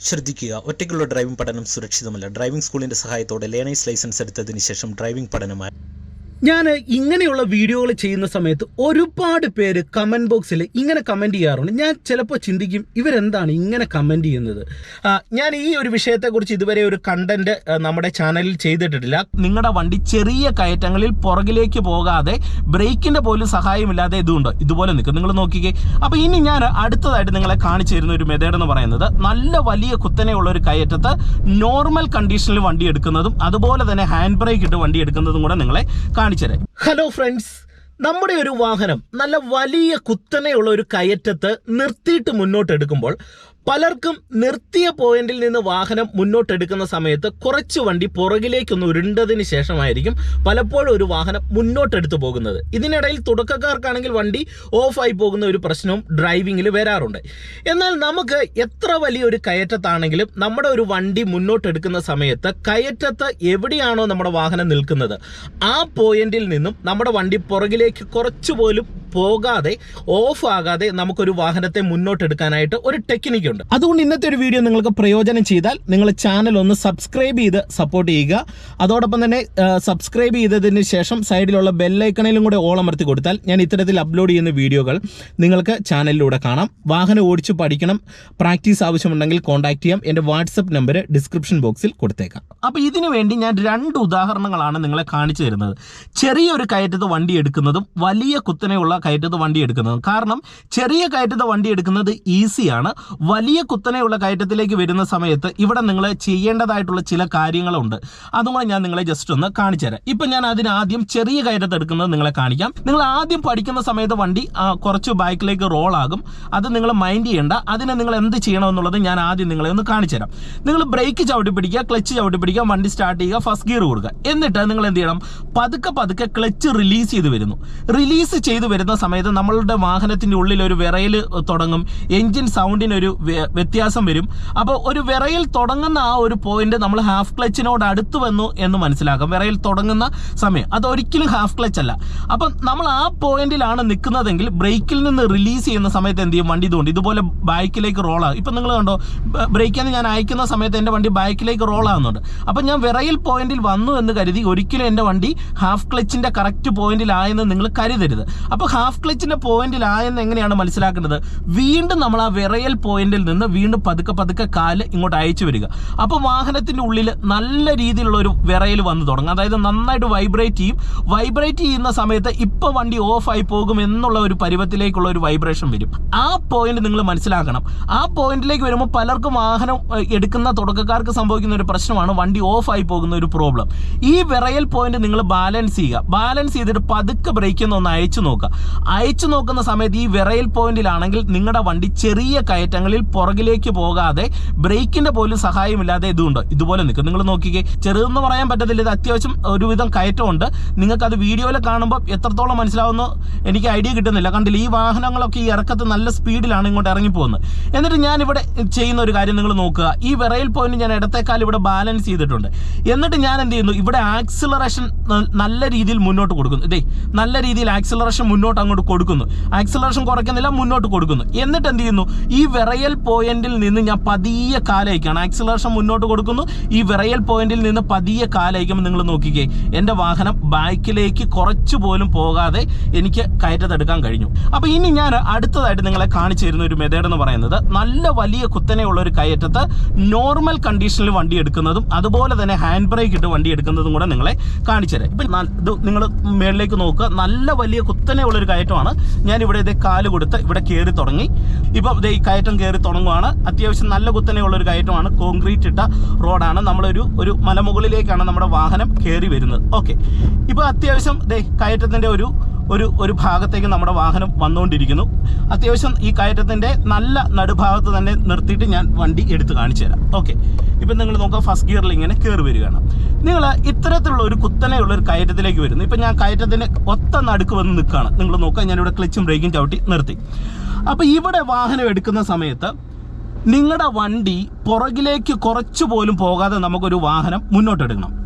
ശ്രദ്ധിക്കുക ഒറ്റയ്ക്കുള്ള ഡ്രൈവിംഗ് പഠനം സുരക്ഷിതമല്ല. ഡ്രൈവിംഗ് സ്കൂളിന്റെ സഹായത്തോടെ ലേണേഴ്സ് ലൈസൻസ് എടുത്തതിനു ശേഷം ഡ്രൈവിംഗ് പഠനമായി ഞാൻ ഇങ്ങനെയുള്ള വീഡിയോകൾ ചെയ്യുന്ന സമയത്ത് ഒരുപാട് പേര് കമന്റ് ബോക്സിൽ ഇങ്ങനെ കമന്റ് ചെയ്യാറുണ്ട്. ഞാൻ ചിലപ്പോൾ ചിന്തിക്കും ഇവരെന്താണ് ഇങ്ങനെ കമന്റ് ചെയ്യുന്നത്? ഞാൻ ഈ ഒരു വിഷയത്തെക്കുറിച്ച് ഇതുവരെ ഒരു കണ്ടന്റ് നമ്മുടെ ചാനലിൽ ചെയ്തിട്ടില്ല നിങ്ങളുടെ വണ്ടി ചെറിയ കയറ്റങ്ങളിൽ പുറകിലേക്ക് പോകാതെ ബ്രേക്കിന്റെ പോലും സഹായമില്ലാതെ ഇതുണ്ട്. ഇതുപോലെ നിൽക്കും. നിങ്ങൾ നോക്കിക്കേ. അപ്പോൾ ഇനി ഞാൻ അടുത്തതായിട്ട് നിങ്ങളെ കാണിച്ചു തരുന്ന ഒരു മെത്തേഡ് എന്ന് പറയുന്നത് നല്ല വലിയ കുത്തനെയുള്ള ഒരു കയറ്റത്ത് നോർമൽ കണ്ടീഷനിൽ വണ്ടി എടുക്കുന്നതും അതുപോലെ തന്നെ ഹാൻഡ് ബ്രേക്ക് ഇട്ട് വണ്ടി എടുക്കുന്നതും കൂടെ നിങ്ങളെ കാണിച്ചു തരാം ഹലോ ഫ്രണ്ട്സ് നമ്മുടെ ഒരു വാഹനം നല്ല വലിയ കുത്തനെയുള്ള ഒരു കയറ്റത്ത് നിർത്തിയിട്ട് മുന്നോട്ട് എടുക്കുമ്പോൾ പലർക്കും നിർത്തിയ പോയിന്റിൽ നിന്ന് വാഹനം മുന്നോട്ടെടുക്കുന്ന സമയത്ത് കുറച്ച് വണ്ടി പുറകിലേക്കൊന്ന് ഉരുണ്ടതിന് ശേഷമായിരിക്കും പലപ്പോഴും ഒരു വാഹനം മുന്നോട്ടെടുത്ത് പോകുന്നത്. ഇതിനിടയിൽ തുടക്കക്കാർക്കാണെങ്കിൽ വണ്ടി ഓഫായി പോകുന്ന ഒരു പ്രശ്നവും ഡ്രൈവിങ്ങിൽ വരാറുണ്ട്. എന്നാൽ നമുക്ക് എത്ര വലിയൊരു കയറ്റത്താണെങ്കിലും നമ്മുടെ ഒരു വണ്ടി മുന്നോട്ടെടുക്കുന്ന സമയത്ത് കയറ്റത്ത് എവിടെയാണോ നമ്മുടെ വാഹനം നിൽക്കുന്നത് ആ പോയിന്റിൽ നിന്നും നമ്മുടെ വണ്ടി പുറകിലേക്ക് കുറച്ചു പോലും പോകാതെ ഓഫ് ആകാതെ നമുക്കൊരു വാഹനത്തെ മുന്നോട്ടെടുക്കാനായിട്ട് ഒരു ടെക്നിക്ക് ഉണ്ട്. അതുകൊണ്ട് ഇന്നത്തെ ഒരു വീഡിയോ നിങ്ങൾക്ക് പ്രയോജനം ചെയ്താൽ നിങ്ങൾ ചാനൽ ഒന്ന് സബ്സ്ക്രൈബ് ചെയ്ത് സപ്പോർട്ട് ചെയ്യുക. അതോടൊപ്പം തന്നെ സബ്സ്ക്രൈബ് ചെയ്തതിന് ശേഷം സൈഡിലുള്ള ബെല്ലൈക്കണിലും കൂടെ ഓളമർത്തി കൊടുത്താൽ ഞാൻ ഇത്തരത്തിൽ അപ്ലോഡ് ചെയ്യുന്ന വീഡിയോകൾ നിങ്ങൾക്ക് ചാനലിലൂടെ കാണാം. വാഹനം ഓടിച്ച് പഠിക്കണം. പ്രാക്ടീസ് ആവശ്യമുണ്ടെങ്കിൽ കോൺടാക്ട് ചെയ്യാം. എന്റെ വാട്സപ്പ് നമ്പർ ഡിസ്ക്രിപ്ഷൻ ബോക്സിൽ കൊടുത്തേക്കാം. അപ്പോൾ ഇതിനു വേണ്ടി ഞാൻ രണ്ട് ഉദാഹരണങ്ങളാണ് നിങ്ങളെ കാണിച്ചു തരുന്നത്. ചെറിയൊരു കയറ്റത്ത് വണ്ടി എടുക്കുന്നതും വലിയ കുത്തനെയുള്ള കയറ്റത്ത് വണ്ടി എടുക്കുന്നത്. കാരണം ചെറിയ കയറ്റത്ത് വണ്ടി എടുക്കുന്നത് ഈസിയാണ് വലിയ കുത്തനെയുള്ള കയറ്റത്തിലേക്ക് വരുന്ന സമയത്ത് ഇവിടെ നിങ്ങൾ ചെയ്യേണ്ടതായിട്ടുള്ള ചില കാര്യങ്ങളുണ്ട്. അതും കൂടെ ഞാൻ നിങ്ങളെ ജസ്റ്റ് ഒന്ന് കാണിച്ചു തരാം. ഇപ്പം ഞാൻ അതിന് ആദ്യം ചെറിയ കയറ്റത്ത് എടുക്കുന്നത് നിങ്ങളെ കാണിക്കാം. നിങ്ങൾ ആദ്യം പഠിക്കുന്ന സമയത്ത് വണ്ടി കുറച്ച് ബാക്കിലേക്ക് റോൾ ആകും. അത് നിങ്ങൾ മൈൻഡ് ചെയ്യേണ്ട. അതിനെ നിങ്ങൾ എന്ത് ചെയ്യണമെന്നുള്ളത് ഞാൻ ആദ്യം നിങ്ങളെ ഒന്ന് കാണിച്ചു തരാം. നിങ്ങൾ ബ്രേക്ക് ചവിട്ടി പിടിക്കുക ക്ലച്ച് ചവിട്ടി പിടിക്കുക വണ്ടി സ്റ്റാർട്ട് ചെയ്യുക ഫസ്റ്റ് ഗിയർ കൊടുക്കുക എന്നിട്ട് നിങ്ങൾ എന്ത് ചെയ്യണം? പതുക്കെ പതുക്കെ ക്ലച്ച് റിലീസ് ചെയ്ത് വരുന്നു. റിലീസ് ചെയ്ത് വരുന്ന സമയത്ത് നമ്മളുടെ വാഹനത്തിന്റെ ഉള്ളിൽ ഒരു വിറയൽ തുടങ്ങും. എൻജിൻ സൗണ്ടിനൊരു വ്യ- വ്യത്യാസം വരും. അപ്പോൾ ഒരു വിറയൽ തുടങ്ങുന്ന ആ ഒരു പോയിന്റ് നമ്മൾ ഹാഫ് ക്ലച്ചിനോട് അടുത്ത് വന്നു എന്ന് മനസ്സിലാക്കാം. വിറയൽ തുടങ്ങുന്ന സമയം. അത് ഒരിക്കലും ഹാഫ് ക്ലച്ച് അല്ല അപ്പം നമ്മൾ ആ പോയിന്റിലാണ് നിൽക്കുന്നതെങ്കിൽ ബ്രേക്കിൽ നിന്ന് റിലീസ് ചെയ്യുന്ന സമയത്ത് എന്ത് ചെയ്യും? വണ്ടി ഇതുകൊണ്ട് ഇതുപോലെ ബാക്കിലേക്ക് റോൾ ആകും. ഇപ്പം നിങ്ങൾ കണ്ടോ ബ്രേക്കിൽ നിന്ന് ഞാൻ അയക്കുന്ന സമയത്ത് എന്റെ വണ്ടി ബാക്കിലേക്ക് റോൾ ആകുന്നുണ്ട്. അപ്പം ഞാൻ വിറയൽ പോയിന്റിൽ വന്നു എന്ന് കരുതി ഒരിക്കലും എന്റെ വണ്ടി ഹാഫ് ക്ലച്ചിന്റെ കറക്റ്റ് പോയിന്റിലായെന്ന് നിങ്ങൾ കരുതരുത്. അപ്പോൾ ഹാഫ് ക്ലിച്ചിന്റെ പോയിന്റിൽ ആയെന്ന് എങ്ങനെയാണ് മനസ്സിലാക്കേണ്ടത് വീണ്ടും നമ്മൾ ആ വിറയൽ പോയിന്റിൽ നിന്ന് വീണ്ടും പതുക്കെ പതുക്കെ കാൽ ഇങ്ങോട്ട് അയച്ചു വരിക. അപ്പോൾ വാഹനത്തിന്റെ ഉള്ളിൽ നല്ല രീതിയിലുള്ള ഒരു വിറയൽ വന്നു തുടങ്ങും. അതായത് നന്നായിട്ട് വൈബ്രേറ്റ് ചെയ്യും. വൈബ്രേറ്റ് ചെയ്യുന്ന സമയത്ത് ഇപ്പോൾ വണ്ടി ഓഫായി പോകും എന്നുള്ള ഒരു പരുവത്തിലേക്കുള്ള ഒരു വൈബ്രേഷൻ വരും. ആ പോയിന്റ് നിങ്ങൾ മനസ്സിലാക്കണം. ആ പോയിന്റിലേക്ക് വരുമ്പോൾ പലർക്കും വാഹനം എടുക്കുന്ന തുടക്കക്കാർക്ക് സംഭവിക്കുന്ന ഒരു പ്രശ്നമാണ് വണ്ടി ഓഫായി പോകുന്ന ഒരു പ്രോബ്ലം ഈ വിറയൽ പോയിന്റ് നിങ്ങൾ ബാലൻസ് ചെയ്യുക. ബാലൻസ് ചെയ്തിട്ട് പതുക്കെ ബ്രേക്കിൽ നിന്ന് ഒന്ന് അയച്ചു നോക്കുക. അയച്ചു നോക്കുന്ന സമയത്ത് ഈ വിറയൽ പോയിന്റിലാണെങ്കിൽ നിങ്ങളുടെ വണ്ടി ചെറിയ കയറ്റങ്ങളിൽ പുറകിലേക്ക് പോകാതെ ബ്രേക്കിന്റെ പോലും സഹായമില്ലാതെ ഇതുണ്ട്. ഇതുപോലെ നിൽക്കും. നിങ്ങൾ നോക്കിക്കേ ചെറുതെന്ന് പറയാൻ പറ്റത്തില്ല. ഇത് അത്യാവശ്യം ഒരുവിധം കയറ്റമുണ്ട്. നിങ്ങൾക്ക് അത് വീഡിയോയിൽ കാണുമ്പോൾ എത്രത്തോളം മനസ്സിലാവുന്നു എനിക്ക് ഐഡിയ കിട്ടുന്നില്ല. കണ്ടില്ല ഈ വാഹനങ്ങളൊക്കെ ഈ ഇറക്കത്ത് നല്ല സ്പീഡിലാണ് ഇങ്ങോട്ട് ഇറങ്ങിപ്പോകുന്നത്. എന്നിട്ട് ഞാൻ ഇവിടെ ചെയ്യുന്ന ഒരു കാര്യം നിങ്ങൾ നോക്കുക. ഈ വിറയൽ പോയിന്റ് ഞാൻ ഇടത്തേക്കാൾ ഇവിടെ ബാലൻസ് ചെയ്തിട്ടുണ്ട്. എന്നിട്ട് ഞാൻ എന്ത് ചെയ്യുന്നു? ഇവിടെ ആക്സിലറേഷൻ നല്ല രീതിയിൽ മുന്നോട്ട് കൊടുക്കുന്നു. ഇതേ നല്ല രീതിയിൽ ആക്സിലറേഷൻ മുന്നോട്ട് അങ്ങോട്ട് കൊടുക്കുന്നു. ആക്സിലറേഷൻ കുറയ്ക്കുന്നില്ല മുന്നോട്ട് കൊടുക്കുന്നു. എന്നിട്ട് എന്ത് ചെയ്യുന്നു? ഈ വിറയൽ പോയിന്റിൽ നിന്ന് ഞാൻ പതിയെ കാലയക്കാണ്. ആക്സിലറേഷൻ മുന്നോട്ട് കൊടുക്കുന്നു ഈ വിറയൽ പോയിന്റിൽ നിന്ന് പതിയെ കാലയക്കുമ്പോൾ നിങ്ങൾ നോക്കിക്കേ എന്റെ വാഹനം ബാക്കിലേക്ക് കുറച്ചു പോലും പോകാതെ എനിക്ക് കയറ്റത്തെടുക്കാൻ കഴിഞ്ഞു. അപ്പോൾ ഇനി ഞാൻ അടുത്തതായിട്ട് നിങ്ങളെ കാണിച്ചു തരുന്ന ഒരു മെത്തേഡ് എന്ന് പറയുന്നത് നല്ല വലിയ കുത്തനെയുള്ള ഒരു കയറ്റത്ത് നോർമൽ കണ്ടീഷനിൽ വണ്ടി എടുക്കുന്നതും അതുപോലെ തന്നെ ഹാൻഡ് ബ്രേക്ക് ഇട്ട് വണ്ടി എടുക്കുന്നതും കൂടെ നിങ്ങളെ കാണിച്ചു തരാം. ഇപ്പം ഇത് നിങ്ങൾ മേളിലേക്ക് നോക്കുക നല്ല വലിയ കുത്തനെയുള്ള കയറ്റമാണ്. ഞാൻ ഇവിടെ ഇതേ കാൽ കൊടുത്ത് ഇവിടെ കയറി തുടങ്ങി. ഇപ്പം ഇതേ ഈ കയറ്റം കയറി തുടങ്ങുവാണ്. അത്യാവശ്യം നല്ല കുത്തനെയുള്ളൊരു കയറ്റമാണ്. കോൺക്രീറ്റ് ഇട്ട റോഡാണ്. നമ്മളൊരു ഒരു മലമുകളിലേക്കാണ് നമ്മുടെ വാഹനം കയറി വരുന്നത്. ഓക്കെ ഇപ്പോൾ അത്യാവശ്യം ദേ കയറ്റത്തിന്റെ ഒരു ഒരു ഒരു ഭാഗത്തേക്ക് നമ്മുടെ വാഹനം വന്നുകൊണ്ടിരിക്കുന്നു അത്യാവശ്യം ഈ കയറ്റത്തിന്റെ നല്ല നടുഭാഗത്ത് തന്നെ നിർത്തിയിട്ട് ഞാൻ വണ്ടി എടുത്ത് കാണിച്ചു തരാം. ഓക്കെ ഇപ്പം നിങ്ങൾ നോക്കുക ഫസ്റ്റ് ഗിയറിൽ ഇങ്ങനെ കയറി വരികയാണ്. നിങ്ങൾ ഇത്തരത്തിലുള്ള ഒരു കുത്തനെയുള്ള ഒരു കയറ്റത്തിലേക്ക് വരുന്നു. ഇപ്പം ഞാൻ കയറ്റത്തിന്റെ ഒത്ത നടുക്ക് വന്ന് നിൽക്കുകയാണ്. നിങ്ങൾ നോക്കുക ഞാനിവിടെ ക്ലച്ചും ബ്രേക്കും ചവിട്ടി നിർത്തി. അപ്പോൾ ഇവിടെ വാഹനം എടുക്കുന്ന സമയത്ത് നിങ്ങളുടെ വണ്ടി പുറകിലേക്ക് കുറച്ച് പോലും പോകാതെ നമുക്കൊരു വാഹനം മുന്നോട്ടെടുക്കണം.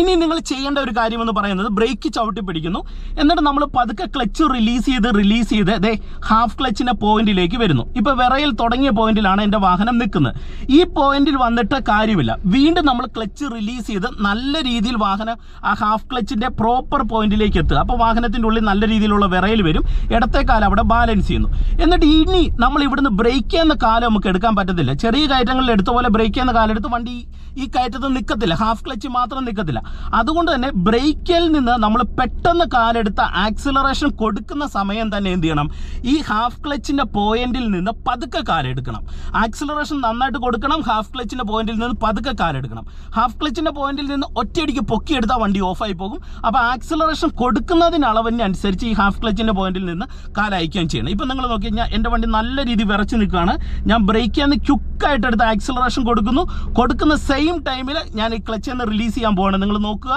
ഇനി നിങ്ങൾ ചെയ്യേണ്ട ഒരു കാര്യം എന്ന് പറയുന്നത് ബ്രേക്ക് ചവിട്ടി പിടിക്കുന്നു. എന്നിട്ട് നമ്മൾ പതുക്കെ ക്ലച്ച് റിലീസ് ചെയ്ത് റിലീസ് ചെയ്ത് ദേ ഹാഫ് ക്ലച്ചിന്റെ പോയിന്റിലേക്ക് വരുന്നു. ഇപ്പൊ വിറയിൽ തുടങ്ങിയ പോയിന്റിലാണ് എന്റെ വാഹനം നിൽക്കുന്നത്. ഈ പോയിന്റിൽ വന്നിട്ട് കാര്യമില്ല. വീണ്ടും നമ്മൾ ക്ലച്ച് റിലീസ് ചെയ്ത് നല്ല രീതിയിൽ വാഹനം ആ ഹാഫ് ക്ലച്ചിന്റെ പ്രോപ്പർ പോയിന്റിലേക്ക് എത്തുക. അപ്പോൾ വാഹനത്തിന്റെ ഉള്ളിൽ നല്ല രീതിയിലുള്ള വിറയിൽ വരും. ഇടത്തേക്കാലം കാലം അവിടെ ബാലൻസ് ചെയ്യുന്നു. എന്നിട്ട് ഇനി നമ്മൾ ഇവിടുന്ന് ബ്രേക്ക് ചെയ്യുന്ന കാലം നമുക്ക് എടുക്കാൻ പറ്റത്തില്ല. ചെറിയ കയറ്റങ്ങളിൽ എടുത്ത പോലെ ബ്രേക്ക് ചെയ്യുന്ന കാലം എടുത്ത് വണ്ടി ഈ കയറ്റത്ത് നിൽക്കത്തില്ല ഹാഫ് ക്ലച്ച് മാത്രം നിൽക്കത്തില്ല അതുകൊണ്ട് തന്നെ ബ്രേക്കിൽ നിന്ന് നമ്മൾ പെട്ടെന്ന് കാലെടുത്ത ആക്സിലറേഷൻ കൊടുക്കുന്ന സമയം തന്നെ എന്ത് ചെയ്യണം? ഈ ഹാഫ് ക്ലച്ചിന്റെ പോയിന്റിൽ നിന്ന് പതുക്കെ കാലെടുക്കണം. ആക്സിലറേഷൻ നന്നായിട്ട് കൊടുക്കണം ഹാഫ് ക്ലച്ചിന്റെ പോയിന്റിൽ നിന്ന് പതുക്കെ കാലെടുക്കണം. ഹാഫ് ക്ലച്ചിന്റെ പോയിന്റിൽ നിന്ന് ഒറ്റയടിക്ക് പൊക്കിയെടുത്താൽ വണ്ടി ഓഫായി പോകും. അപ്പോൾ ആക്സിലറേഷൻ കൊടുക്കുന്നതിന് അളവിനനുസരിച്ച് ഈ ഹാഫ് ക്ലച്ചിന്റെ പോയിന്റിൽ നിന്ന് കാലയക്കുകയും ചെയ്യണം. ഇപ്പം നിങ്ങൾ നോക്കി കഴിഞ്ഞാൽ എന്റെ വണ്ടി നല്ല രീതിയിൽ വിറച്ച് നിൽക്കുകയാണ്. ഞാൻ ബ്രേക്ക് ചെയ്യാൻ ക്യുക്കായിട്ട് എടുത്ത് ആക്സിലറേഷൻ കൊടുക്കുന്നു. കൊടുക്കുന്ന സെയിം ടൈമിൽ ഞാൻ ഈ ക്ലച്ചിൽ നിന്ന് റിലീസ് ചെയ്യാൻ പോവാണ്. നിങ്ങൾ നോക്കുക.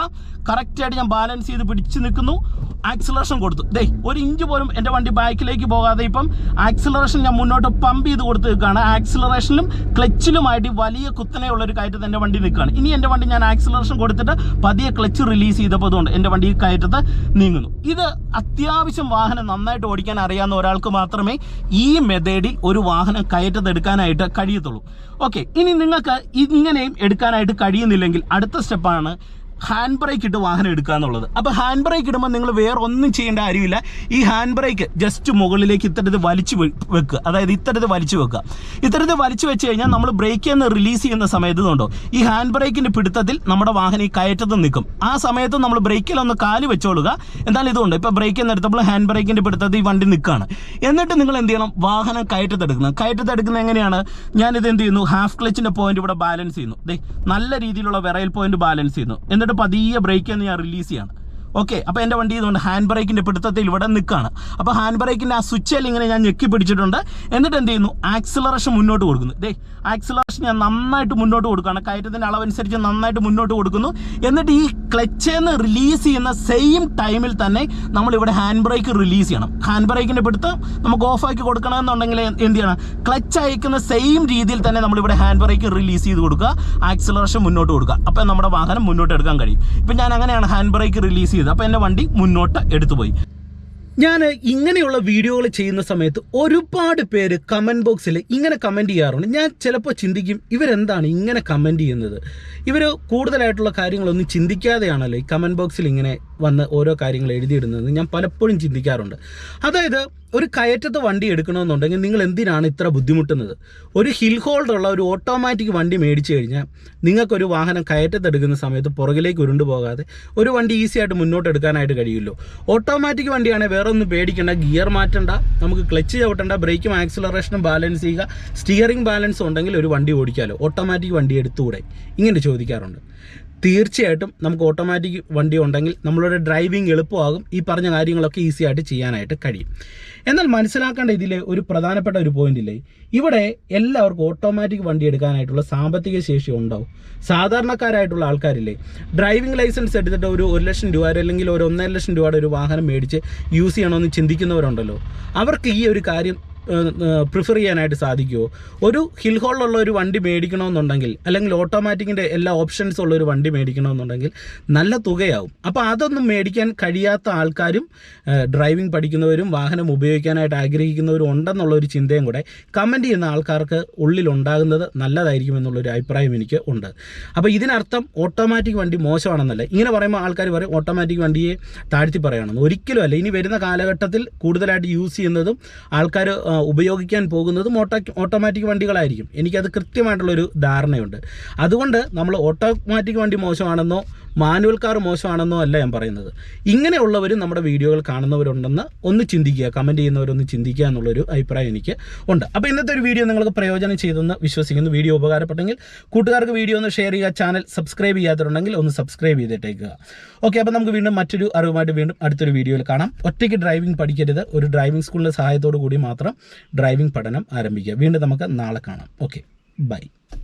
കറക്റ്റായിട്ട് ഞാൻ ബാലൻസ് ചെയ്ത് പിടിച്ച് നിൽക്കുന്നു. ആക്സിലറേഷൻ കൊടുത്തു. ദേ ഒരു ഇഞ്ച് പോലും എന്റെ വണ്ടി ബാക്കിലേക്ക് പോകാതെ ഇപ്പം ആക്സിലറേഷൻ ഞാൻ മുന്നോട്ട് പമ്പ് ചെയ്ത് കൊടുത്ത് നിൽക്കുകയാണ്. ആക്സിലറേഷനിലും ക്ലച്ചിലുമായിട്ട് വലിയ കുത്തനെയുള്ള ഒരു കയറ്റത്ത് എന്റെ വണ്ടി നിൽക്കുകയാണ്. ഇനി എന്റെ വണ്ടി ഞാൻ ആക്സിലറേഷൻ കൊടുത്തിട്ട് പതിയെ ക്ലച്ച് റിലീസ് ചെയ്തപ്പോൾ അതുകൊണ്ട് എന്റെ വണ്ടി കയറ്റത്ത് നീങ്ങുന്നു. ഇത് അത്യാവശ്യം വാഹനം നന്നായിട്ട് ഓടിക്കാൻ അറിയാവുന്ന ഒരാൾക്ക് മാത്രമേ ഈ മെത്തേഡിൽ ഒരു വാഹനം കയറ്റത്തെടുക്കാനായിട്ട് കഴിയത്തുള്ളൂ. ഓക്കെ ഇനി നിങ്ങൾക്ക് ഇങ്ങനെയും എടുക്കാനായിട്ട് കഴിയുന്നില്ലെങ്കിൽ അടുത്ത സ്റ്റെപ്പാണ് ഹാൻഡ് ബ്രേക്ക് ഇട്ട് വാഹനം എടുക്കുക എന്നുള്ളത്. അപ്പോൾ ഹാൻഡ് ബ്രേക്ക് ഇടുമ്പോൾ നിങ്ങൾ വേറെ ഒന്നും ചെയ്യേണ്ട കാര്യമില്ല. ഈ ഹാൻഡ് ബ്രേക്ക് ജസ്റ്റ് മുകളിലേക്ക് ഇത്തരത്തിൽ വലിച്ചു വെക്കുക. അതായത് ഇത്തരത്തിൽ വലിച്ചു വെക്കുക. ഇത്തരത്തിൽ വലിച്ചു വെച്ച് കഴിഞ്ഞാൽ നമ്മൾ ബ്രേക്ക് എന്ന് റിലീസ് ചെയ്യുന്ന സമയത്ത് ഉണ്ടോ ഈ ഹാൻഡ് ബ്രേക്കിന്റെ പിടുത്തത്തിൽ നമ്മുടെ വാഹനം ഈ കയറ്റത്ത് നിൽക്കും. ആ സമയത്ത് നമ്മൾ ബ്രേക്കിൽ ഒന്ന് കാൽ വെച്ചോളുക. എന്നാൽ ഇതുകൊണ്ട് ഇപ്പോൾ ബ്രേക്ക് എന്ന് എടുത്തപ്പോൾ ഹാൻഡ് ബ്രേക്കിന്റെ പിടുത്തത്തിൽ ഈ വണ്ടി നിൽക്കുകയാണ്. എന്നിട്ട് നിങ്ങൾ എന്ത് ചെയ്യണം? വാഹനം കയറ്റത്തെടുക്കണം കയറ്റത്തെടുക്കുന്നത് എങ്ങനെയാണ്? ഞാനിത് എന്ത് ചെയ്യുന്നു? ഹാഫ് ക്ലച്ചിന്റെ പോയിന്റ് ഇവിടെ ബാലൻസ് ചെയ്യുന്നു. ദേ നല്ല രീതിയിലുള്ള വിറയൽ പോയിന്റ് ബാലൻസ് ചെയ്യുന്നു. എന്നിട്ട് പതിയെ ബ്രേക്ക് എന്ന് ഞാൻ റിലീസ് ചെയ്യാണ്. ഓക്കെ അപ്പോൾ എന്റെ വണ്ടി ഇതുകൊണ്ട് ഹാൻഡ് ബ്രേക്കിന്റെ പിടുത്തത്തിൽ ഇവിടെ നിൽക്കുകയാണ് അപ്പോൾ ഹാൻഡ് ബ്രേക്കിന്റെ ആ സ്വിച്ചിൽ ഇങ്ങനെ ഞാൻ ഞെക്കി പിടിച്ചിട്ടുണ്ട്. എന്നിട്ട് എന്ത് ചെയ്യുന്നു? ആക്സിലറേഷൻ മുന്നോട്ട് കൊടുക്കുന്നു. ദേ ആക്സിലറേഷൻ ഞാൻ നന്നായിട്ട് മുന്നോട്ട് കൊടുക്കുകയാണ്. കയറ്റത്തിന്റെ അളവനുസരിച്ച് നന്നായിട്ട് മുന്നോട്ട് കൊടുക്കുന്നു. എന്നിട്ട് ഈ ക്ലച്ചേന്ന് റിലീസ് ചെയ്യുന്ന സെയിം ടൈമിൽ തന്നെ നമ്മൾ ഇവിടെ ഹാൻഡ് ബ്രേക്ക് റിലീസ് ചെയ്യണം. ഹാൻഡ് ബ്രേക്കിന്റെ പിടുത്തം നമുക്ക് ഓഫാക്കി കൊടുക്കണമെന്നുണ്ടെങ്കിൽ എന്ത് ചെയ്യണം? ക്ലച്ച് അയക്കുന്ന സെയിം രീതിയിൽ തന്നെ നമ്മൾ ഇവിടെ ഹാൻഡ് ബ്രേക്ക് റിലീസ് ചെയ്ത് കൊടുക്കുക. ആക്സിലറേഷൻ മുന്നോട്ട് കൊടുക്കുക. അപ്പോൾ നമ്മുടെ വാഹനം മുന്നോട്ട് എടുക്കാൻ കഴിയും. ഇപ്പം ഞാൻ അങ്ങനെയാണ് ഹാൻഡ് ബ്രേക്ക് റിലീസ് അപ്പോൾ എന്റെ വണ്ടി മുന്നോട്ട് എടുത്തു പോയി ഞാൻ ഇങ്ങനെയുള്ള വീഡിയോകൾ ചെയ്യുന്ന സമയത്ത് ഒരുപാട് പേര് കമന്റ് ബോക്സിൽ ഇങ്ങനെ കമന്റ് ചെയ്യാറുണ്ട്. ഞാൻ ചിലപ്പോൾ ചിന്തിക്കും ഇവരെന്താണ് ഇങ്ങനെ കമന്റ് ചെയ്യുന്നത്? ഇവർ കൂടുതലായിട്ടുള്ള കാര്യങ്ങളൊന്നും ചിന്തിക്കാതെയാണല്ലോ ഈ കമന്റ് ബോക്സിൽ ഇങ്ങനെ വന്ന് ഓരോ കാര്യങ്ങൾ എഴുതിയിടുന്നത് ഞാൻ പലപ്പോഴും ചിന്തിക്കാറുണ്ട്. അതായത് ഒരു കയറ്റത്ത് വണ്ടി എടുക്കണമെന്നുണ്ടെങ്കിൽ നിങ്ങൾ എന്തിനാണ് ഇത്ര ബുദ്ധിമുട്ടുന്നത്? ഒരു ഹിൽ ഹോൾഡർ ഉള്ള ഒരു ഓട്ടോമാറ്റിക് വണ്ടി മേടിച്ചു കഴിഞ്ഞാൽ നിങ്ങൾക്കൊരു വാഹനം കയറ്റത്തെടുക്കുന്ന സമയത്ത് പുറകിലേക്ക് ഉരുണ്ടു പോകാതെ ഒരു വണ്ടി ഈസി ആയിട്ട് മുന്നോട്ട് എടുക്കാനായിട്ട് കഴിയുമല്ലോ. ഓട്ടോമാറ്റിക് വണ്ടിയാണെങ്കിൽ വേറെ ഒന്നും പേടിക്കേണ്ട ഗിയർ മാറ്റണ്ട നമുക്ക് ക്ലച്ച് ചവിട്ടണ്ട ബ്രേക്കും ആക്സിലറേഷനും ബാലൻസ് ചെയ്യുക സ്റ്റിയറിംഗ് ബാലൻസ് ഉണ്ടെങ്കിൽ ഒരു വണ്ടി ഓടിക്കാമല്ലോ ഓട്ടോമാറ്റിക് വണ്ടി എടുത്തുകൂടെ? ഇങ്ങനെ ചോദിക്കാറുണ്ട്. തീർച്ചയായിട്ടും നമുക്ക് ഓട്ടോമാറ്റിക് വണ്ടി ഉണ്ടെങ്കിൽ നമ്മളുടെ ഡ്രൈവിംഗ് എളുപ്പമാകും. ഈ പറഞ്ഞ കാര്യങ്ങളൊക്കെ ഈസി ആയിട്ട് ചെയ്യാനായിട്ട് കഴിയും. എന്നാൽ മനസ്സിലാക്കേണ്ട ഇതിലെ ഒരു പ്രധാനപ്പെട്ട ഒരു പോയിന്റ് ഇല്ലേ? ഇവിടെ എല്ലാവർക്കും ഓട്ടോമാറ്റിക് വണ്ടി എടുക്കാനായിട്ടുള്ള സാമ്പത്തിക ശേഷി ഉണ്ടാവും. സാധാരണക്കാരായിട്ടുള്ള ആൾക്കാരില്ലേ ഡ്രൈവിംഗ് ലൈസൻസ് എടുത്തിട്ട് ഒരു ഒരു ലക്ഷം രൂപ അല്ലെങ്കിൽ ഒരു ഒന്നര ലക്ഷം രൂപയുടെ ഒരു വാഹനം മേടിച്ച് യൂസ് ചെയ്യണമെന്ന് ചിന്തിക്കുന്നവരുണ്ടല്ലോ. അവർക്ക് ഈ ഒരു കാര്യം പ്രിഫർ ചെയ്യാനായിട്ട് സാധിക്കുമോ ഒരു ഹിൽ ഹോളിലുള്ള ഒരു വണ്ടി മേടിക്കണമെന്നുണ്ടെങ്കിൽ അല്ലെങ്കിൽ ഓട്ടോമാറ്റിക്കിന്റെ എല്ലാ ഓപ്ഷൻസ് ഉള്ള ഒരു വണ്ടി മേടിക്കണമെന്നുണ്ടെങ്കിൽ നല്ല തുകയാവും. അപ്പോൾ അതൊന്നും മേടിക്കാൻ കഴിയാത്ത ആൾക്കാരും ഡ്രൈവിംഗ് പഠിക്കുന്നവരും വാഹനം ഉപയോഗിക്കാനായിട്ട് ആഗ്രഹിക്കുന്നവരും ഉണ്ടെന്നുള്ള ഒരു ചിന്തയും കൂടെ കമന്റ് ചെയ്യുന്ന ആൾക്കാർക്ക് ഉള്ളിലുണ്ടാകുന്നത് നല്ലതായിരിക്കും എന്നുള്ളൊരു അഭിപ്രായം എനിക്ക് ഉണ്ട്. അപ്പോൾ ഇതിനർത്ഥം ഓട്ടോമാറ്റിക് വണ്ടി മോശമാണെന്നല്ല. ഇങ്ങനെ പറയുമ്പോൾ ആൾക്കാർ പറയും ഓട്ടോമാറ്റിക് വണ്ടിയെ താഴ്ത്തി പറയണമെന്ന് ഒരിക്കലും അല്ല. ഇനി വരുന്ന കാലഘട്ടത്തിൽ കൂടുതലായിട്ട് യൂസ് ചെയ്യുന്നതും ആൾക്കാർ ഉപയോഗിക്കാൻ പോകുന്നത് ഓട്ടോ ഓട്ടോമാറ്റിക് വണ്ടികളായിരിക്കും. എനിക്കത് കൃത്യമായിട്ടുള്ളൊരു ധാരണയുണ്ട്. അതുകൊണ്ട് നമ്മൾ ഓട്ടോമാറ്റിക് വണ്ടി മോശമാണെന്നോ മാനുവൽ കാർ മോശമാണെന്നോ അല്ല ഞാൻ പറയുന്നത്. ഇങ്ങനെയുള്ളവരും നമ്മുടെ വീഡിയോകൾ കാണുന്നവരുണ്ടെന്ന് ഒന്ന് ചിന്തിക്കുക കമന്റ് ചെയ്യുന്നവരൊന്ന് ചിന്തിക്കുക എന്നുള്ളൊരു അഭിപ്രായം എനിക്ക് ഉണ്ട്. അപ്പോൾ ഇന്നത്തെ ഒരു വീഡിയോ നിങ്ങൾക്ക് പ്രയോജനം ചെയ്തെന്ന് വിശ്വസിക്കുന്നു. വീഡിയോ ഉപകാരപ്പെട്ടെങ്കിൽ കൂട്ടുകാർക്ക് വീഡിയോ ഒന്ന് ഷെയർ ചെയ്യുക ചാനൽ സബ്സ്ക്രൈബ് ചെയ്യാത്തവരുണ്ടെങ്കിൽ ഒന്ന് സബ്സ്ക്രൈബ് ചെയ്തിട്ടേക്കുക. ഓക്കെ അപ്പോൾ നമുക്ക് വീണ്ടും മറ്റൊരു അറിവുമായിട്ട് വീണ്ടും അടുത്തൊരു വീഡിയോയിൽ കാണാം. ഒറ്റയ്ക്ക് ഡ്രൈവിംഗ് പഠിക്കരുത്. ഒരു ഡ്രൈവിംഗ് സ്കൂളിന്റെ സഹായത്തോടു കൂടി മാത്രം ഡ്രൈവിംഗ് പഠനം ആരംഭിക്കുക. വീണ്ടും നമുക്ക് നാളെ കാണാം. Okay bye